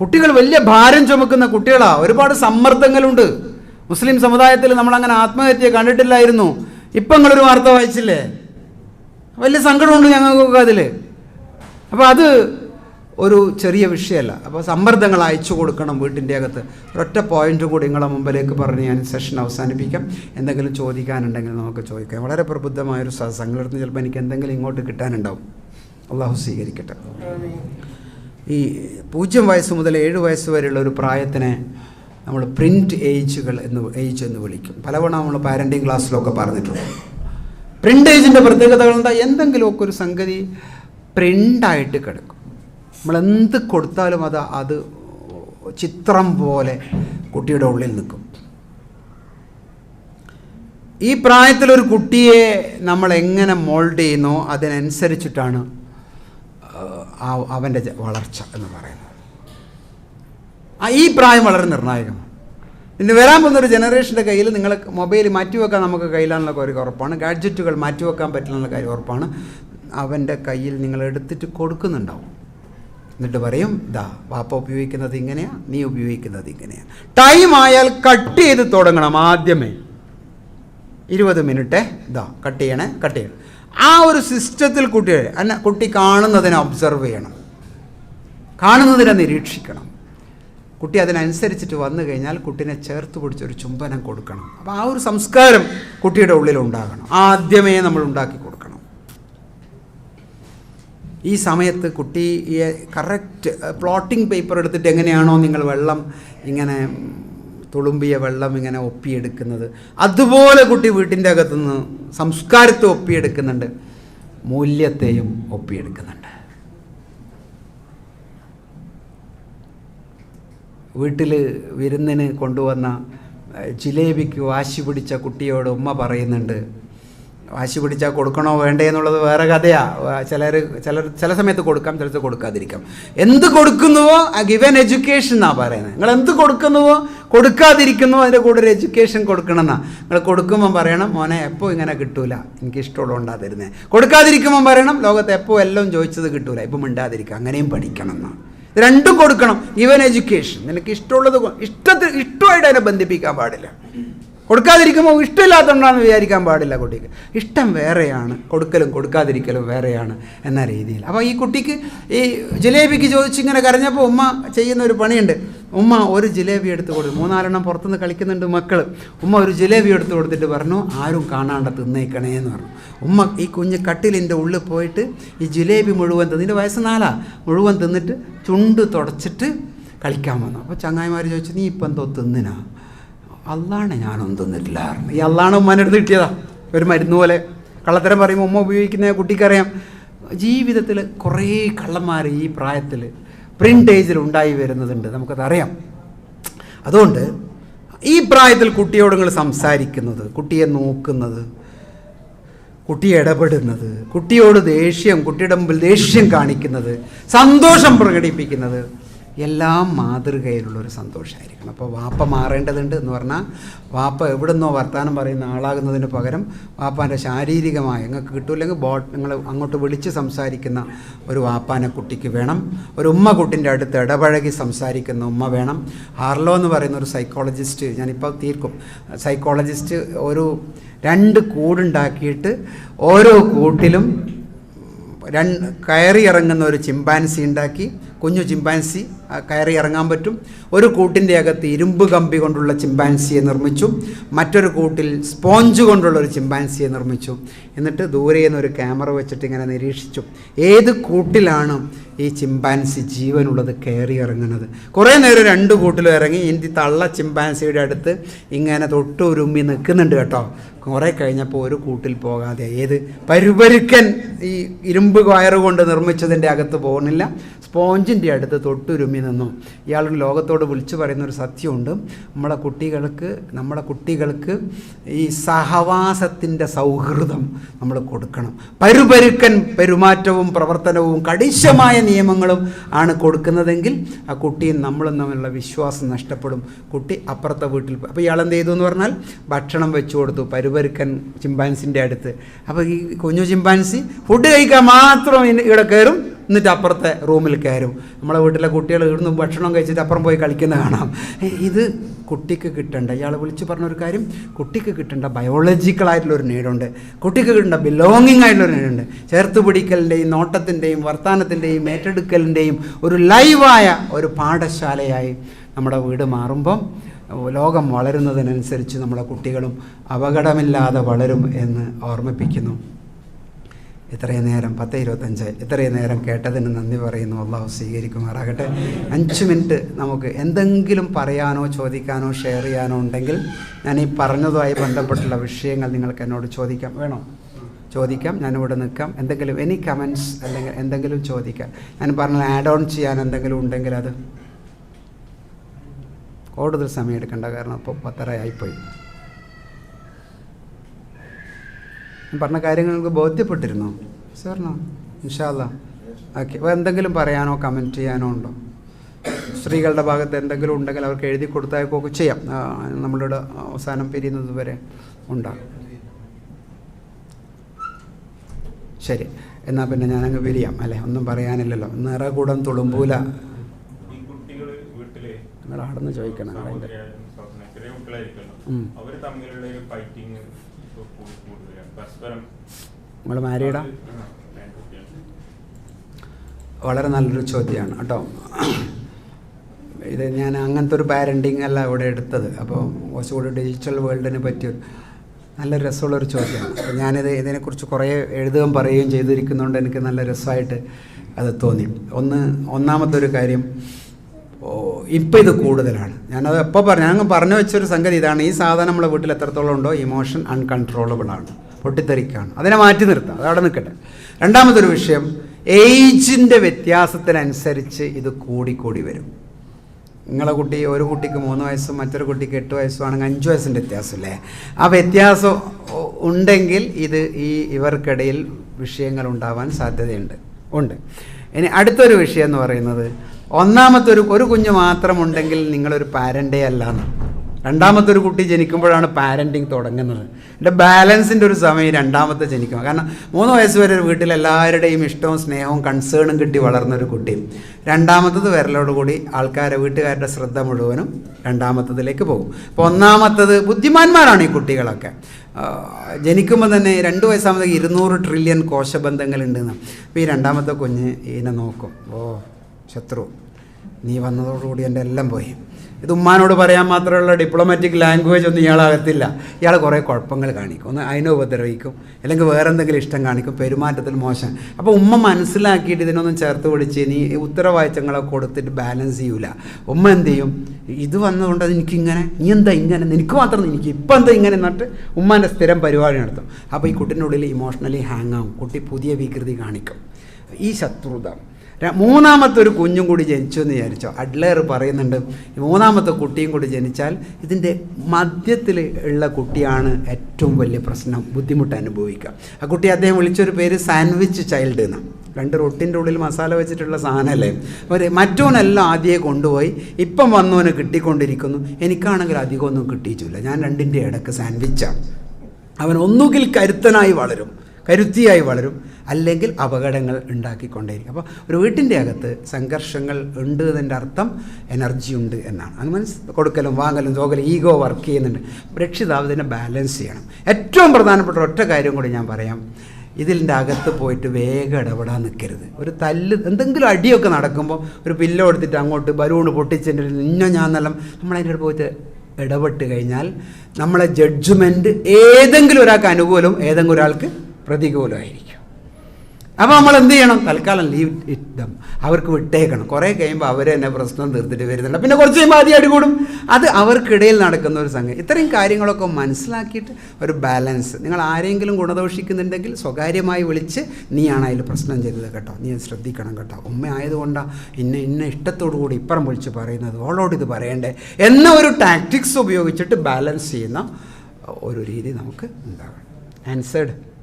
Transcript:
കുട്ടികൾ വലിയ ഭാരം ചുമക്കുന്ന കുട്ടികളാണ് ഒരുപാട് സമ്മർദ്ദങ്ങളുണ്ട്. മുസ്ലിം സമുദായത്തിൽ നമ്മൾ അങ്ങനെ ആത്മഹത്യ കണ്ടിട്ടില്ലായിരുന്നു. ഇപ്പം നിങ്ങളൊരു വാർത്ത വായിച്ചില്ലേ? വലിയ സങ്കടമുണ്ട് ഞങ്ങൾക്കൊക്കെ അതിൽ അപ്പോൾ അത് ഒരു ചെറിയ വിഷയമല്ല. അപ്പോൾ സമ്മർദ്ദങ്ങൾ അയച്ചു കൊടുക്കണം വീട്ടിന്റെ അകത്ത് ഒരൊറ്റ പോയിന്റും കൂടി നിങ്ങളെ മുമ്പിലേക്ക് പറഞ്ഞ് ഞാൻ സെഷൻ അവസാനിപ്പിക്കാം. എന്തെങ്കിലും ചോദിക്കാനുണ്ടെങ്കിൽ നമുക്ക് ചോദിക്കാം. വളരെ പ്രബുദ്ധമായൊരു സംഘടന ചിലപ്പോൾ എനിക്ക് എന്തെങ്കിലും ഇങ്ങോട്ട് കിട്ടാനുണ്ടാവും. അള്ളാഹു സ്വീകരിക്കട്ടെ. ഈ പൂജ്യം വയസ്സ് മുതൽ ഏഴ് വയസ്സ് വരെയുള്ള ഒരു പ്രായത്തിനെ നമ്മൾ പ്രിന്റ് ഏജുകൾ എന്ന് ഏജ് എന്ന് വിളിക്കും. പലവണ നമ്മൾ പാരന്റിങ് ക്ലാസ്സിലൊക്കെ പറഞ്ഞിട്ടുണ്ട്. പ്രിന്റ് ഏജിന്റെ പ്രത്യേകതകൾ എന്താ? എന്തെങ്കിലുമൊക്കെ ഒരു സംഗതി പ്രിന്റായിട്ട് കിടക്കും. നമ്മൾ എന്ത് കൊടുത്താലും അത് അത് ചിത്രം പോലെ കുട്ടിയുടെ ഉള്ളിൽ നിൽക്കും. ഈ പ്രായത്തിലൊരു കുട്ടിയെ നമ്മൾ എങ്ങനെ മോൾഡ് ചെയ്യുന്നോ അതിനനുസരിച്ചിട്ടാണ് അവന്റെ വളർച്ച എന്ന് പറയുന്നത്. ഈ പ്രായം വളരെ നിർണായകമാണ്. ഇനി വരാൻ പോകുന്ന ഒരു ജനറേഷന്റെ കയ്യിൽ നിങ്ങൾ മൊബൈൽ മാറ്റിവെക്കാൻ നമുക്ക് കയ്യിലാണുള്ള കാര്യം ഉറപ്പാണ്. ഗാഡ്ജറ്റുകൾ മാറ്റിവെക്കാൻ പറ്റില്ല കാര്യം ഉറപ്പാണ്. അവന്റെ കയ്യിൽ നിങ്ങൾ എടുത്തിട്ട് കൊടുക്കുന്നുണ്ടാവും. എന്നിട്ട് പറയും ദാ വാപ്പ ഉപയോഗിക്കുന്നത് ഇങ്ങനെയാണ് നീ ഉപയോഗിക്കുന്നത് ഇങ്ങനെയാണ് ടൈം ആയാൽ കട്ട് ചെയ്ത് തുടങ്ങണം ആദ്യമേ. ഇരുപത് മിനിറ്റ് ദാ കട്ട് ചെയ്യണേ കട്ട് ചെയ്യണം. ആ ഒരു സിസ്റ്റത്തിൽ കുട്ടി അന്ന കുട്ടി കാണുന്നതിനെ ഒബ്സർവ് ചെയ്യണം. കാണുന്നതിനെ നിരീക്ഷിക്കണം. കുട്ടി അതിനനുസരിച്ചിട്ട് വന്നു കഴിഞ്ഞാൽ കുട്ടീനെ ചേർത്ത് പിടിച്ചൊരു ചുംബനം കൊടുക്കണം. അപ്പോൾ ആ ഒരു സംസ്കാരം കുട്ടിയുടെ ഉള്ളിൽ ഉണ്ടാകണം. ആദ്യമേ നമ്മൾ ഉണ്ടാക്കി കൊടുക്കണം. ഈ സമയത്ത് കുട്ടിയെ കറക്റ്റ് പ്ലോട്ടിംഗ് പേപ്പർ എടുത്തിട്ട് എങ്ങനെയാണോ നിങ്ങൾ വെള്ളം ഇങ്ങനെ തുളുമ്പിയ വെള്ളം ഇങ്ങനെ ഒപ്പിയെടുക്കുന്നത്. അതുപോലെ കുട്ടി വീട്ടിന്റെ അകത്തുനിന്ന് സംസ്കാരത്തെ ഒപ്പിയെടുക്കുന്നുണ്ട്. മൂല്യത്തെയും ഒപ്പിയെടുക്കുന്നുണ്ട്. വീട്ടിൽ വിരുന്നിന് കൊണ്ടുവന്ന ജിലേബിക്ക് വാശി പിടിച്ച കുട്ടിയോട് ഉമ്മ പറയുന്നുണ്ട് വാശി പിടിച്ചാൽ കൊടുക്കണോ വേണ്ടേ എന്നുള്ളത് വേറെ കഥയാ. ചിലർ ചിലർ ചില സമയത്ത് കൊടുക്കാം ചിലത് കൊടുക്കാതിരിക്കാം. എന്ത് കൊടുക്കുന്നുവോ ആ ഗിവൻ എഡ്യൂക്കേഷൻ എന്നാണ് പറയുന്നത് നിങ്ങൾ എന്ത് കൊടുക്കുന്നുവോ കൊടുക്കാതിരിക്കുന്നുവോ അതിന്റെ കൂടെ ഒരു എഡ്യൂക്കേഷൻ കൊടുക്കണം എന്നാ നിങ്ങൾ കൊടുക്കുമ്പം പറയണം മോനെ എപ്പോൾ ഇങ്ങനെ കിട്ടൂല? എനിക്ക് ഇഷ്ടമുള്ളതുകൊണ്ടാണ് തരുന്നത് കൊടുക്കാതിരിക്കുമ്പം പറയണം ലോകത്ത് എപ്പോൾ എല്ലാം ചോദിച്ചത് കിട്ടൂല ഇപ്പം മിണ്ടാതിരിക്കുക അങ്ങനെയും പഠിക്കണം എന്നാണ് രണ്ടും കൊടുക്കണം ഗിവൻ എഡ്യൂക്കേഷൻ നിനക്ക് ഇഷ്ടമുള്ളത് ഇഷ്ടത്തിൽ ഇഷ്ടമായിട്ട് അതിനെ ബന്ധിപ്പിക്കാൻ പാടില്ല. കൊടുക്കാതിരിക്കുമ്പോൾ ഇഷ്ടമില്ലാത്തതുകൊണ്ടാണെന്ന് വിചാരിക്കാൻ പാടില്ല കുട്ടിക്ക്. ഇഷ്ടം വേറെയാണ് കൊടുക്കലും കൊടുക്കാതിരിക്കലും വേറെയാണ് എന്ന രീതിയിൽ. അപ്പോൾ ഈ കുട്ടിക്ക് ഈ ജിലേബിക്ക് ചോദിച്ചിങ്ങനെ കരഞ്ഞപ്പോൾ ഉമ്മ ചെയ്യുന്ന ഒരു പണിയുണ്ട്. ഉമ്മ ഒരു ജിലേബി എടുത്ത് കൊടുത്തു മൂന്നാലെണ്ണം പുറത്തുനിന്ന് കളിക്കുന്നുണ്ട് മക്കൾ ഉമ്മ ഒരു ജിലേബി എടുത്ത് കൊടുത്തിട്ട് പറഞ്ഞു ആരും കാണാണ്ട് തിന്നേക്കണേ എന്ന് പറഞ്ഞു. ഉമ്മ ഈ കുഞ്ഞ് കട്ടിലിന്റെ ഉള്ളിൽ പോയിട്ട് ഈ ജിലേബി മുഴുവൻ തിന്നിന്റെ വയസ്സ് നാലാ മുഴുവൻ തിന്നിട്ട് ചുണ്ട് തുടച്ചിട്ട് കളിക്കാൻ വന്നു. അപ്പോൾ ചങ്ങായിമാർ ചോദിച്ചു നീ ഇപ്പം എന്തോ തിന്നിനാ? അള്ളാണ് ഞാനൊന്നും തന്നിട്ടില്ലായിരുന്നു ഈ അള്ളാണ് ഉമ്മാന്റെ അടുത്ത് കിട്ടിയതാ. ഒരു മരുന്ന് പോലെ. കള്ളത്തരം പറയുമ്പോൾ ഉമ്മ ഉപയോഗിക്കുന്ന കുട്ടിക്കറിയാം. ജീവിതത്തിൽ കുറേ കള്ളന്മാർ ഈ പ്രായത്തിൽ പ്രിന്റേജിൽ ഉണ്ടായി വരുന്നതുണ്ട്. നമുക്കത് അറിയാം അതുകൊണ്ട് ഈ പ്രായത്തിൽ കുട്ടിയോട് നിങ്ങൾ സംസാരിക്കുന്നത് കുട്ടിയെ നോക്കുന്നത് കുട്ടി ഇടപെടുന്നത് കുട്ടിയോട് ദേഷ്യം കുട്ടിയുടെ മുമ്പിൽ ദേഷ്യം കാണിക്കുന്നത് സന്തോഷം പ്രകടിപ്പിക്കുന്നത് എല്ലാം മാതൃകയിലുള്ളൊരു സന്തോഷമായിരിക്കണം അപ്പോൾ വാപ്പ മാറേണ്ടതുണ്ട് എന്ന് പറഞ്ഞാൽ വാപ്പ എവിടുന്നോ വർത്തമാനം പറയുന്ന ആളാകുന്നതിന് പകരം വാപ്പാന്റെ ശാരീരികമായ നിങ്ങൾക്ക് കിട്ടൂല്ലെങ്കിൽ ബോട്ട് നിങ്ങൾ അങ്ങോട്ട് വിളിച്ച് സംസാരിക്കുന്ന ഒരു വാപ്പാനെ കുട്ടിക്ക് വേണം. ഒരു ഉമ്മ കുട്ടിന്റെ അടുത്ത് ഇടപഴകി സംസാരിക്കുന്ന ഉമ്മ വേണം. ഹാർലോ എന്ന് പറയുന്ന ഒരു സൈക്കോളജിസ്റ്റ് ഞാനിപ്പോൾ തീർക്കും. സൈക്കോളജിസ്റ്റ് ഒരു രണ്ട് കൂടുണ്ടാക്കിയിട്ട് ഓരോ കൂട്ടിലും രണ്ട് കയറി ഇറങ്ങുന്ന ഒരു ചിമ്പാൻസി ഉണ്ടാക്കി കുഞ്ഞു ചിമ്പാൻസി കയറി ഇറങ്ങാൻ പറ്റും. ഒരു കൂട്ടിന്റെ അകത്ത് ഇരുമ്പ് കമ്പി കൊണ്ടുള്ള ചിമ്പാൻസിയെ നിർമ്മിച്ചു. മറ്റൊരു കൂട്ടിൽ സ്പോഞ്ച് കൊണ്ടുള്ള ഒരു ചിമ്പാൻസിയെ നിർമ്മിച്ചു. എന്നിട്ട് ദൂരെ നിന്ന് ഒരു ക്യാമറ വെച്ചിട്ട് ഇങ്ങനെ നിരീക്ഷിച്ചു. ഏത് കൂട്ടിലാണ് ഈ ചിമ്പാൻസി ജീവനുള്ളത് കയറി ഇറങ്ങുന്നത്? കുറേ നേരം രണ്ട് കൂട്ടിലും ഇറങ്ങി. ഇനി തള്ള ചിമ്പാൻസിയുടെ അടുത്ത് ഇങ്ങനെ തൊട്ടുരുമ്മി നിൽക്കുന്നുണ്ട് കേട്ടോ. കുറേ കഴിഞ്ഞപ്പോൾ ഒരു കൂട്ടിൽ പോകാതെ ഏത് പരുപരുക്കൻ ഈ ഇരുമ്പ് വയറ് കൊണ്ട് നിർമ്മിച്ചതിന്റെ അകത്ത് പോകുന്നില്ല. സ്പോഞ്ചിന്റെ അടുത്ത് തൊട്ടുരുമി നിന്നു. ഇയാളൊരു ലോകത്തോട് വിളിച്ചു പറയുന്ന ഒരു സത്യമുണ്ട്. നമ്മുടെ കുട്ടികൾക്ക് നമ്മുടെ കുട്ടികൾക്ക് ഈ സഹവാസത്തിന്റെ സൗഹൃദം നമ്മൾ കൊടുക്കണം. പരുപരുക്കൻ പെരുമാറ്റവും പ്രവർത്തനവും കടിശമായ നിയമങ്ങളും ആണ് കൊടുക്കുന്നതെങ്കിൽ ആ കുട്ടിയും നമ്മളും തമ്മിലുള്ള വിശ്വാസം നഷ്ടപ്പെടും. കുട്ടി അപ്പുറത്തെ വീട്ടിൽ അപ്പോൾ ഇയാൾ എന്ത് ചെയ്തു എന്ന് പറഞ്ഞാൽ ഭക്ഷണം വെച്ചു കൊടുത്തു പരുപരുക്കൻ ചിമ്പാൻസിന്റെ അടുത്ത്. അപ്പോൾ ഈ കുഞ്ഞു ചിമ്പാൻസി ഫുഡ് കഴിക്കാൻ മാത്രം ഇവിടെ കയറും. എന്നിട്ട് അപ്പുറത്തെ റൂമിൽ കയറും. നമ്മളെ വീട്ടിലെ കുട്ടികൾ ഇവിടുന്ന് ഭക്ഷണം കഴിച്ചിട്ട് അപ്പുറം പോയി കളിക്കുന്നത് കാണാം. ഇത് കുട്ടിക്ക് കിട്ടേണ്ട. ഇയാൾ വിളിച്ച് പറഞ്ഞൊരു കാര്യം കുട്ടിക്ക് കിട്ടേണ്ട ബയോളജിക്കലായിട്ടുള്ളൊരു നീടുണ്ട്. കുട്ടിക്ക് കിട്ടേണ്ട ബിലോങ്ങിങ് ആയിട്ടുള്ളൊരു നീടുണ്ട്. ചേർത്ത് പിടിക്കലിന്റെയും നോട്ടത്തിന്റെയും വർത്തമാനത്തിന്റെയും ഏറ്റെടുക്കലിന്റെയും ഒരു ലൈവായ ഒരു പാഠശാലയായി നമ്മുടെ വീട് മാറുമ്പം ലോകം വളരുന്നതിനനുസരിച്ച് നമ്മുടെ കുട്ടികളും അപകടമില്ലാതെ വളരും എന്ന് ഓർമ്മിപ്പിക്കുന്നു. ഇത്രയും നേരം പത്ത് ഇരുപത്തഞ്ച് ഇത്രയും നേരം കേട്ടതിന് നന്ദി പറയുന്നു. അള്ളാഹു സ്വീകരിക്കുമാറാകട്ടെ. അഞ്ച് മിനിറ്റ് നമുക്ക് എന്തെങ്കിലും പറയാനോ ചോദിക്കാനോ ഷെയർ ചെയ്യാനോ ഉണ്ടെങ്കിൽ ഞാൻ ഈ പറഞ്ഞതുമായി ബന്ധപ്പെട്ടുള്ള വിഷയങ്ങൾ നിങ്ങൾക്ക് എന്നോട് ചോദിക്കാം. വേണോ? ചോദിക്കാം. ഞാനിവിടെ നിൽക്കാം. എന്തെങ്കിലും എനി കമൻസ് അല്ലെങ്കിൽ എന്തെങ്കിലും ചോദിക്കാം. ഞാൻ പറഞ്ഞ ആഡ് ഓൺ ചെയ്യാൻ എന്തെങ്കിലും ഉണ്ടെങ്കിൽ അത് കൂടുതൽ സമയം എടുക്കേണ്ട കാരണം ഇപ്പോൾ പത്തര ആയിപ്പോയി ഞാൻ പറഞ്ഞ കാര്യങ്ങൾക്ക് ബോധ്യപ്പെട്ടിരുന്നു. സാറിനോ? ഇൻഷാല്ല ഓക്കെ. അപ്പോൾ എന്തെങ്കിലും പറയാനോ കമന്റ് ചെയ്യാനോ ഉണ്ടോ? സ്ത്രീകളുടെ ഭാഗത്ത് എന്തെങ്കിലും ഉണ്ടെങ്കിൽ അവർക്ക് എഴുതി കൊടുത്തയക്കുകയൊക്കെ ചെയ്യാം. നമ്മളിവിടെ നമ്മളുടെ അവസാനം പിരിയുന്നത് വരെ ഉണ്ടാകും ശരി. എന്നാൽ പിന്നെ ഞാനങ്ങ് പിരിയാം അല്ലേ? ഒന്നും പറയാനില്ലല്ലോ. നിറകൂടം തുളുമ്പൂല. നിങ്ങൾ അവിടെ നിന്ന് ചോദിക്കണം. അവർ തമ്മിലുള്ള ഒരു ഫൈറ്റിങ് നിങ്ങൾ മാരീഡാ? വളരെ നല്ലൊരു ചോദ്യമാണ് കേട്ടോ. ഇത് ഞാൻ അങ്ങനത്തെ ഒരു പാരന്റിങ് അല്ല ഇവിടെ എടുത്തത്. അപ്പോൾ കുറച്ചുകൂടി ഡിജിറ്റൽ വേൾഡിനെ പറ്റിയ നല്ല രസമുള്ളൊരു ചോദ്യമാണ്. ഞാനിത് ഇതിനെക്കുറിച്ച് കുറേ എഴുതുകയും പറയുകയും ചെയ്തിരിക്കുന്നതുകൊണ്ട് എനിക്ക് നല്ല രസമായിട്ട് അത് തോന്നി. ഒന്ന് ഒന്നാമത്തെ ഒരു കാര്യം ഇപ്പം ഇത് കൂടുതലാണ്. ഞാനത് എപ്പോൾ പറഞ്ഞു ഞാൻ പറഞ്ഞു വെച്ചൊരു സംഗതി ഇതാണ്. ഈ സാധനം നമ്മളെ വീട്ടിൽ എത്രത്തോളം ഉണ്ടോ ഇമോഷൻ അൺകൺട്രോളബിൾ ആണ്. പൊട്ടിത്തെറിക്കാണ്. അതിനെ മാറ്റി നിർത്താം. അതവിടെ നിൽക്കട്ടെ രണ്ടാമതൊരു വിഷയം ഏജിന്റെ വ്യത്യാസത്തിനനുസരിച്ച് ഇത് കൂടിക്കൂടി വരും. നിങ്ങളെ കുട്ടി ഒരു കുട്ടിക്ക് മൂന്ന് വയസ്സും മറ്റൊരു കുട്ടിക്ക് എട്ട് വയസ്സും ആണെങ്കിൽ അഞ്ച് വയസ്സിന്റെ വ്യത്യാസമല്ലേ? ആ വ്യത്യാസം ഉണ്ടെങ്കിൽ ഇത് ഈ ഇവർക്കിടയിൽ വിഷയങ്ങൾ ഉണ്ടാവാൻ സാധ്യതയുണ്ട്. ഉണ്ട്. ഇനി അടുത്തൊരു വിഷയം എന്ന് പറയുന്നത് ഒന്നാമത്തെ ഒരു ഒരു കുഞ്ഞ് മാത്രമുണ്ടെങ്കിൽ നിങ്ങളൊരു പാരന്റേ അല്ല എന്ന്. രണ്ടാമത്തെ ഒരു കുട്ടി ജനിക്കുമ്പോഴാണ് പാരന്റിങ് തുടങ്ങുന്നത്. എന്റെ ബാലൻസിന്റെ ഒരു സമയം രണ്ടാമത്തെ ജനിക്കും. കാരണം മൂന്ന് വയസ്സ് വരെ ഒരു വീട്ടിൽ എല്ലാവരുടെയും ഇഷ്ടവും സ്നേഹവും കൺസേണും കിട്ടി വളർന്നൊരു കുട്ടി. രണ്ടാമത്തത് വരലോടുകൂടി ആൾക്കാരെ വീട്ടുകാരുടെ ശ്രദ്ധ മുഴുവനും രണ്ടാമത്തതിലേക്ക് പോകും. അപ്പോൾ ഒന്നാമത്തത് ബുദ്ധിമാന്മാരാണ് ഈ കുട്ടികളൊക്കെ. ജനിക്കുമ്പോൾ തന്നെ രണ്ട് വയസ്സാകുമ്പോൾ ഇരുന്നൂറ് ട്രില്യൺ കോശബന്ധങ്ങളുണ്ടെന്ന് അപ്പോൾ ഈ രണ്ടാമത്തെ കുഞ്ഞ് ഇതിനെ നോക്കും. ഓ ശത്രു. നീ വന്നതോടുകൂടി എന്റെ എല്ലാം പോയി. ഇത് ഉമ്മാനോട് പറയാൻ മാത്രമുള്ള ഡിപ്ലോമാറ്റിക് ലാംഗ്വേജ് ഒന്നും ഇയാളാകത്തില്ല. ഇയാൾ കുറേ കുഴപ്പങ്ങൾ കാണിക്കും. ഒന്ന് അതിനെ ഉപദ്രവിക്കും. അല്ലെങ്കിൽ വേറെ എന്തെങ്കിലും ഇഷ്ടം കാണിക്കും. പെരുമാറ്റത്തിൽ മോശം. അപ്പോൾ ഉമ്മ മനസ്സിലാക്കിയിട്ട് ഇതിനൊന്നും ചേർത്ത് പിടിച്ച് നീ ഉത്തരവാദിത്തങ്ങളൊക്കെ കൊടുത്തിട്ട് ബാലൻസ് ചെയ്യൂല. ഉമ്മ എന്ത് ചെയ്യും? ഇത് വന്നതുകൊണ്ട് എനിക്കിങ്ങനെ നീ എന്താ ഇങ്ങനെ? നിനക്ക് മാത്രം എനിക്ക് ഇപ്പം എന്താ ഇങ്ങനെ എന്നിട്ട് ഉമ്മാന്റെ സ്ഥിരം പരിപാടി നടത്തും. അപ്പോൾ ഈ കുട്ടീന്റെ ഉള്ളിൽ ഇമോഷണലി ഹാങ് ആവും. കുട്ടി പുതിയ വികൃതി കാണിക്കും. ഈ ശത്രുത. മൂന്നാമത്തെ ഒരു കുഞ്ഞും കൂടി ജനിച്ചു എന്ന് വിചാരിച്ചോ? അഡ്ലർ പറയുന്നുണ്ട് മൂന്നാമത്തെ കുട്ടിയും കൂടി ജനിച്ചാൽ ഇതിന്റെ മധ്യത്തിൽ ഉള്ള കുട്ടിയാണ് ഏറ്റവും വലിയ പ്രശ്നം ബുദ്ധിമുട്ട് അനുഭവിക്കുക. ആ കുട്ടി അദ്ദേഹം വിളിച്ചൊരു പേര് സാൻഡ്വിച്ച് ചൈൽഡ് എന്നാണ് രണ്ട് റൊട്ടിന്റെ ഉള്ളിൽ മസാല വെച്ചിട്ടുള്ള സാധനമല്ലേ? അവർ മറ്റോനെല്ലാം ആദ്യമേ കൊണ്ടുപോയി ഇപ്പം വന്നവന് കിട്ടിക്കൊണ്ടിരിക്കുന്നു. എനിക്കാണെങ്കിൽ അധികമൊന്നും കിട്ടിയിട്ടില്ല. ഞാൻ രണ്ടിന്റെ ഇടയ്ക്ക് സാൻഡ്വിച്ചാണ് അവൻ ഒന്നുകിൽ കരുത്തനായി വളരും കരുത്തിയായി വളരും. അല്ലെങ്കിൽ അപകടങ്ങൾ ഉണ്ടാക്കിക്കൊണ്ടേയിരിക്കും. അപ്പോൾ ഒരു വീട്ടിന്റെ അകത്ത് സംഘർഷങ്ങൾ ഉണ്ട് എന്നതിന്റെ അർത്ഥം എനർജി ഉണ്ട് എന്നാണ്. അത് മനസ്സ് കൊടുക്കലും വാങ്ങലും തോകലും ഈഗോ വർക്ക് ചെയ്യുന്നുണ്ട്. രക്ഷിതാവ് ഇതിനെ ബാലൻസ് ചെയ്യണം. ഏറ്റവും പ്രധാനപ്പെട്ട ഒറ്റ കാര്യം കൂടി ഞാൻ പറയാം. ഇതിന്റെ അകത്ത് പോയിട്ട് വേഗം ഇടപെടാൻ നിൽക്കരുത്. ഒരു തല്ല് എന്തെങ്കിലും അടിയൊക്കെ നടക്കുമ്പോൾ ഒരു പില്ലോ എടുത്തിട്ട് അങ്ങോട്ട് ബലൂൺ പൊട്ടിച്ചിട്ട് ഇന്ന ഞാൻ നല്ല നമ്മളതിന്റെ പോയിട്ട് ഇടപെട്ട് കഴിഞ്ഞാൽ നമ്മളെ ജഡ്ജ്മെന്റ് ഏതെങ്കിലും ഒരാൾക്ക് അനുകൂലം ഏതെങ്കിലും ഒരാൾക്ക് പ്രതികൂലമായിരിക്കും. അപ്പോൾ നമ്മൾ എന്ത് ചെയ്യണം? തൽക്കാലം ലീവ് ദം അവർക്ക് വിട്ടേക്കണം. കുറേ കഴിയുമ്പോൾ അവർ തന്നെ പ്രശ്നം തീർത്തിട്ട് വരുന്നുണ്ട്. പിന്നെ കുറച്ച് കഴിയുമ്പോൾ ആദ്യം അടികൂടും. അത് അവർക്കിടയിൽ നടക്കുന്ന ഒരു സംഗതി. ഇത്രയും കാര്യങ്ങളൊക്കെ മനസ്സിലാക്കിയിട്ട് ഒരു ബാലൻസ് നിങ്ങൾ ആരെങ്കിലും ഗുണദോഷിക്കുന്നുണ്ടെങ്കിൽ സ്വകാര്യമായി വിളിച്ച് നീയാണ് അതിൽ പ്രശ്നം ചെയ്തത് കേട്ടോ. നീ ശ്രദ്ധിക്കണം കേട്ടോ. ഉമ്മ ആയതുകൊണ്ടാണ് ഇന്ന ഇന്ന ഇഷ്ടത്തോടു കൂടി ഇപ്പുറം വിളിച്ച് പറയുന്നത്. ഓളോട് ഇത് പറയണ്ടേ? എന്ന ഒരു ടാക്ടിക്സ് ഉപയോഗിച്ചിട്ട് ബാലൻസ് ചെയ്യുന്ന ഒരു രീതി നമുക്ക് ഉണ്ടാകണം. ആൻസേഡ്